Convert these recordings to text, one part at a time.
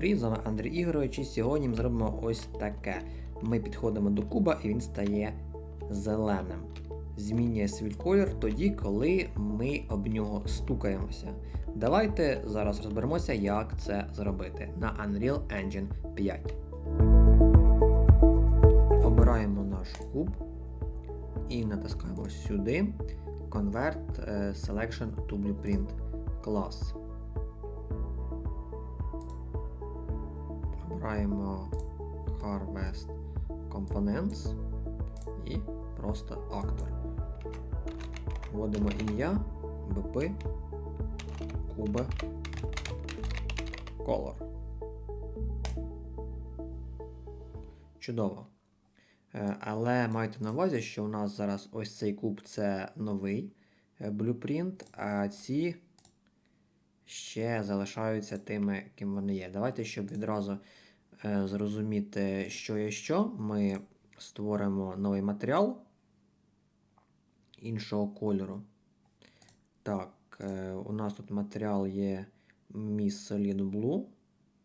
привіт, з вами Андрій Ігорович, і сьогодні ми зробимо ось таке. Ми підходимо до куба і він стає зеленим. Змінює свій колір тоді, коли ми об нього стукаємося. Давайте зараз розберемося, як це зробити на Unreal Engine 5. Обираємо наш куб і натискаємо сюди Convert е, Selection to Blueprint Class. Обираємо Harvest Components і просто актор. Вводимо ім'я BP Cube Color. Чудово. Е, Але майте на увазі, що у нас зараз ось цей куб це новий е, блюпринт, а ці ще залишаються тими, ким вони є. Давайте, щоб відразу е, зрозуміти, що є що, ми створимо новий матеріал іншого кольору. Так, е, у нас тут матеріал є Miss Solid Blue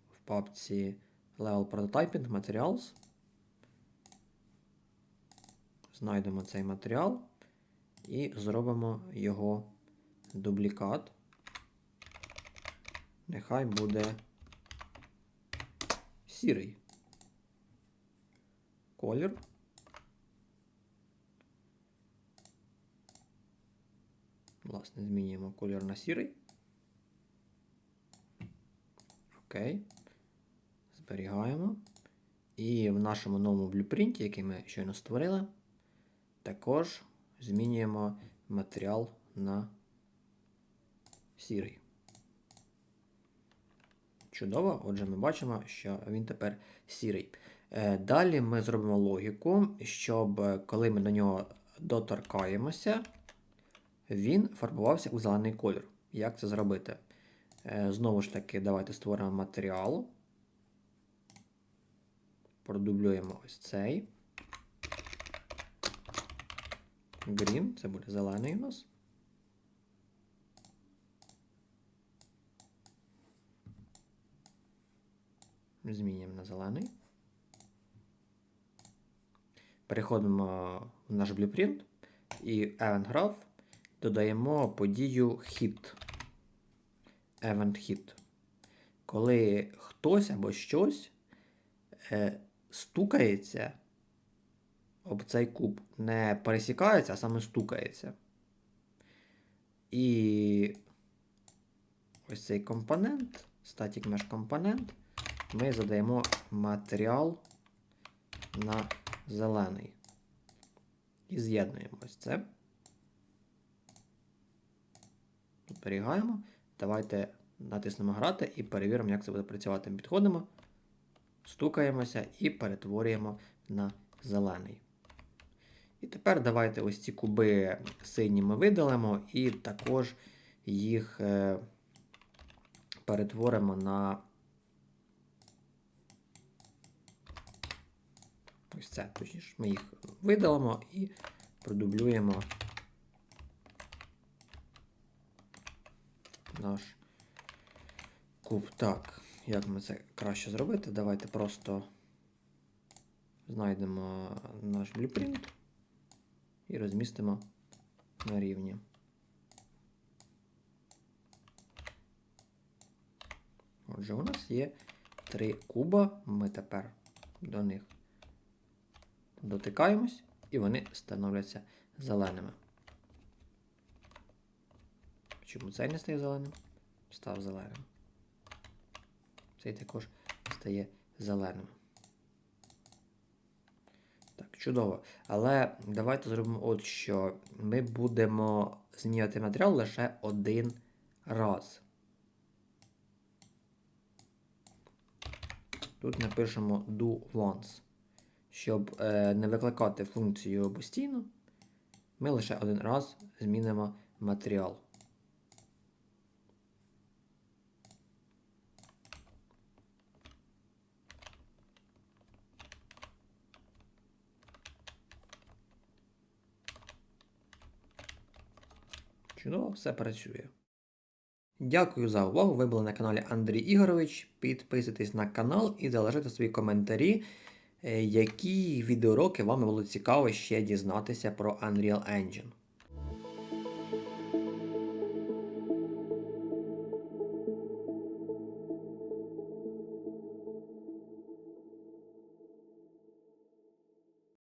в папці Level Prototyping Materials. Знайдемо цей матеріал і зробимо його дублікат. Нехай буде сірий колір. Власне, змінюємо колір на сірий. Окей. Зберігаємо. І в нашому новому блюпринті, який ми щойно створили, також змінюємо матеріал на сірий. Чудово, отже, ми бачимо, що він тепер сірий. Е, Далі ми зробимо логіку, щоб е, коли ми до нього доторкаємося, він фарбувався у зелений колір. Як це зробити? Е, Знову ж таки, давайте створимо матеріал. Продублюємо ось цей. Green, це буде зелений у нас. Змінюємо на зелений. Переходимо в наш blueprint і Event Graph додаємо подію hit. Event hit. Коли хтось або щось е, стукається об цей куб. Не пересікається, а саме стукається. І ось цей компонент, static mesh компонент, ми задаємо матеріал на зелений. І з'єднуємо ось це. Зберігаємо. Давайте натиснемо грати і перевіримо, як це буде працювати. Підходимо, стукаємося і перетворюємо на зелений. І тепер давайте ось ці куби сині ми видалимо і також їх е, перетворимо на ось це. Точніше, ми їх видалимо і продублюємо наш куб. Так, як ми це краще зробити? Давайте просто знайдемо наш блюпринт і розмістимо на рівні. Отже, у нас є три куба. Ми тепер до них дотикаємось, і вони становляться зеленими. Чому цей не стає зеленим? Став зеленим. Цей також стає зеленим. Так, чудово. Але давайте зробимо от що. Ми будемо змінювати матеріал лише один раз. Тут напишемо do once. Щоб е, не викликати функцію постійно, ми лише один раз змінимо матеріал. Чудово, все працює. Дякую за увагу. Ви були на каналі Андрій Ігорович. Підписуйтесь на канал і залишайте свої коментарі, які відеоуроки вам було цікаво ще дізнатися про Unreal Engine.